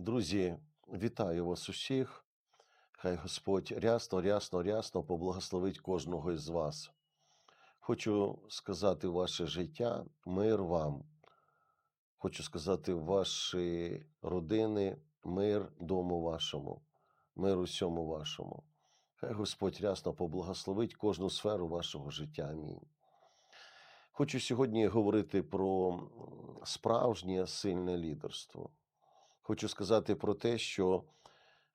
Друзі, вітаю вас усіх. Хай Господь рясно, рясно, рясно поблагословить кожного із вас. Хочу сказати ваше життя, мир вам. Хочу сказати ваші родини, мир дому вашому, мир усьому вашому. Хай Господь рясно поблагословить кожну сферу вашого життя. Амінь. Хочу сьогодні говорити про справжнє сильне лідерство. Хочу сказати про те, що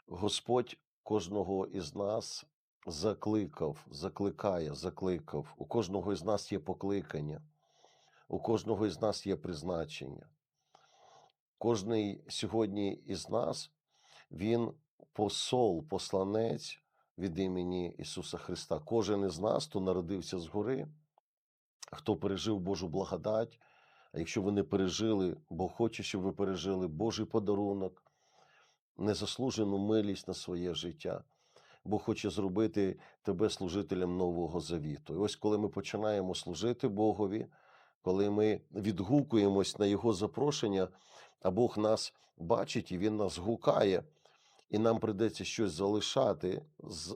Господь кожного із нас закликав, закликає, закликав. У кожного із нас є покликання, у кожного із нас є призначення. Кожний сьогодні із нас, він посол, посланець від імені Ісуса Христа. Кожен із нас, хто народився згори, хто пережив Божу благодать. Якщо ви не пережили, Бог хоче, щоб ви пережили Божий подарунок, незаслужену милість на своє життя. Бог хоче зробити тебе служителем Нового Завіту. І ось коли ми починаємо служити Богові, коли ми відгукуємось на Його запрошення, а Бог нас бачить і Він нас гукає, і нам прийдеться щось залишати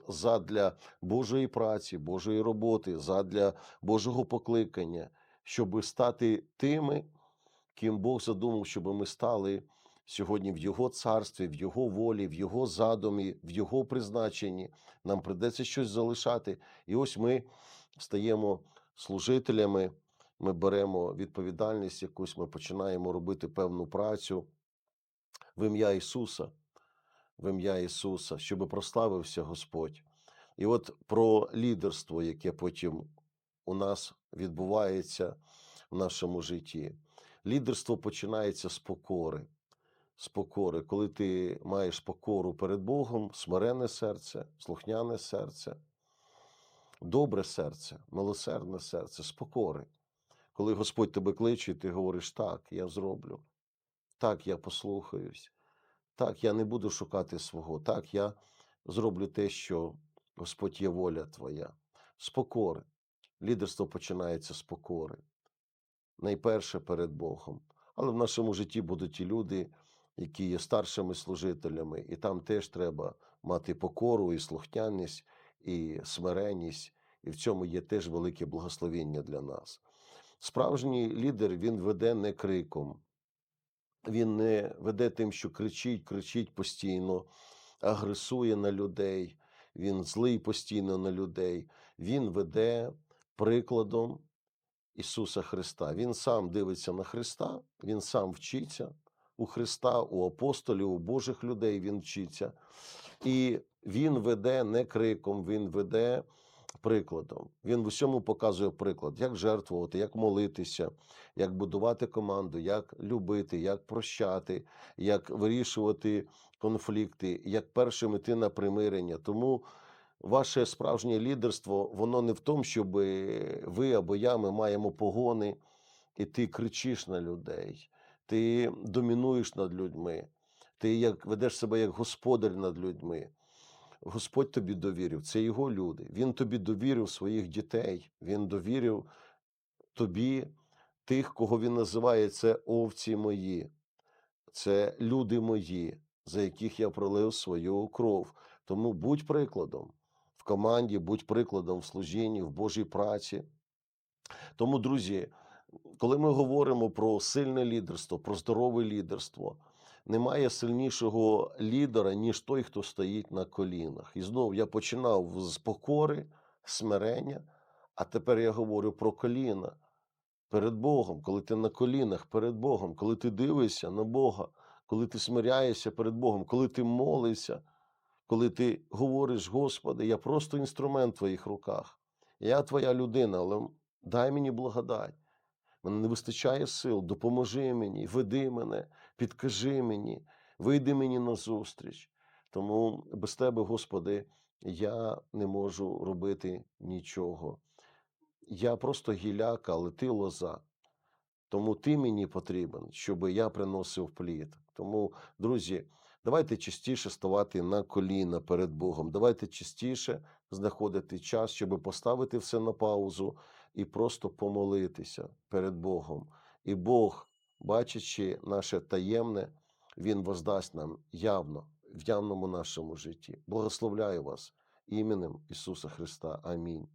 задля Божої праці, Божої роботи, задля Божого покликання, щоб стати тими, ким Бог задумав, щоб ми стали сьогодні в Його царстві, в Його волі, в Його задумі, в Його призначенні. Нам прийдеться щось залишати. І ось ми стаємо служителями, ми беремо відповідальність якусь, ми починаємо робити певну працю в ім'я Ісуса, в ім'я Ісуса, щоб прославився Господь. І от про лідерство, яке потім у нас відбувається в нашому житті. Лідерство починається з покори. З покори, коли ти маєш покору перед Богом, смирене серце, слухняне серце, добре серце, милосердне серце, з покори. Коли Господь тебе кличе, ти говориш, так, я зроблю, так, я послухаюсь, так, я не буду шукати свого, так, я зроблю те, що Господь є воля твоя. З покори. Лідерство починається з покори. Найперше перед Богом. Але в нашому житті будуть і люди, які є старшими служителями, і там теж треба мати покору, і слухняність, і смиренність, і в цьому є теж велике благословіння для нас. Справжній лідер він веде не криком, він не веде тим, що кричить, кричить постійно, агресує на людей, він злий постійно на людей. Він веде прикладом Ісуса Христа. Він сам дивиться на Христа, він сам вчиться у Христа, у апостолів, у Божих людей він вчиться. І він веде не криком, він веде прикладом. Він в усьому показує приклад, як жертвувати, як молитися, як будувати команду, як любити, як прощати, як вирішувати конфлікти, як першим іти на примирення. Тому ваше справжнє лідерство, воно не в тому, щоб ви або я ми маємо погони, і ти кричиш на людей, ти домінуєш над людьми, ти як ведеш себе як господар над людьми. Господь тобі довірив, це його люди. Він тобі довірив своїх дітей, він довірив тобі тих, кого він називає це овці мої, це люди мої, за яких я пролив свою кров. Тому будь прикладом в команді, будь прикладом в служінні, в Божій праці. Тому, друзі, коли ми говоримо про сильне лідерство, про здорове лідерство, немає сильнішого лідера, ніж той, хто стоїть на колінах. І знову я починав з покори, смирення, а тепер я говорю про коліна перед Богом, коли ти на колінах перед Богом, коли ти дивишся на Бога, коли ти смиряєшся перед Богом, коли ти молишся, коли ти говориш, Господи, я просто інструмент в твоїх руках. Я твоя людина, але дай мені благодать. Мене не вистачає сил, допоможи мені, веди мене, підкажи мені, вийди мені на зустріч. Тому без тебе, Господи, я не можу робити нічого. Я просто гіляка, але ти лоза. Тому ти мені потрібен, щоб я приносив плід. Тому, друзі, давайте частіше ставати на коліна перед Богом. Давайте частіше знаходити час, щоб поставити все на паузу і просто помолитися перед Богом. І Бог, бачачи наше таємне, Він воздасть нам явно, в явному нашому житті. Благословляю вас іменем Ісуса Христа. Амінь.